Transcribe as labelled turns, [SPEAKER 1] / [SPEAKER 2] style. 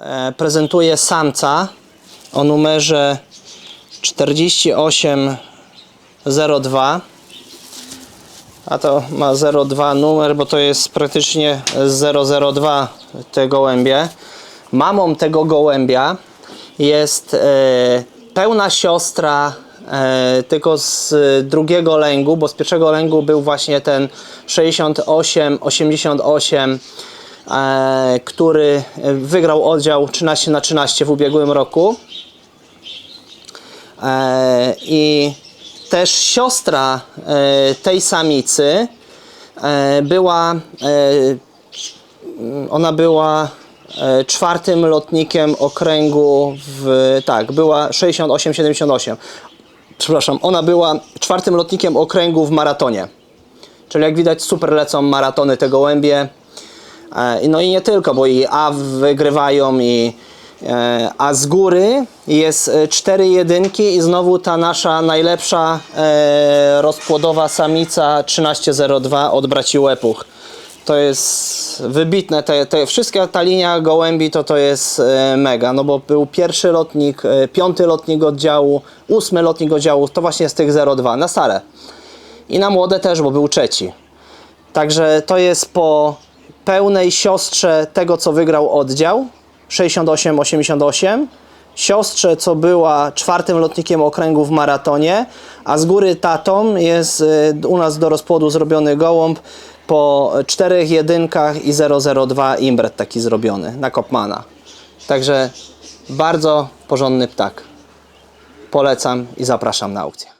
[SPEAKER 1] e, prezentuje samca o numerze 4802 a to ma 02 numer, bo to jest praktycznie 002 te gołębie. Mamą tego gołębia jest e, pełna siostra e, tylko z drugiego lęgu, bo z pierwszego lęgu był właśnie ten 68-88, e, który wygrał oddział 13 na 13 w ubiegłym roku. E, I też siostra e, tej samicy e, była, e, ona była e, czwartym lotnikiem okręgu w, tak, była 68-78. Przepraszam, ona była czwartym lotnikiem okręgu w maratonie. Czyli jak widać super lecą maratony te gołębie. E, No i nie tylko, bo i A wygrywają i e, a z góry jest e, cztery jedynki i znowu ta nasza najlepsza rozpłodowa samica 1302 od braci Łepuch. To jest wybitne, te, te wszystkie ta linia gołębi to to jest mega, no bo był pierwszy lotnik, piąty lotnik oddziału, ósmy lotnik oddziału, to właśnie z tych 02 na stare. I na młode też, bo był trzeci. Także to jest po pełnej siostrze tego, co wygrał oddział 68-88, siostrze, co była czwartym lotnikiem okręgu w maratonie, a z góry tatą jest y, u nas do rozpłodu zrobiony gołąb po czterech jedynkach i 002 imbret taki zrobiony na Kopmana. Także bardzo porządny ptak. Polecam i zapraszam na aukcję.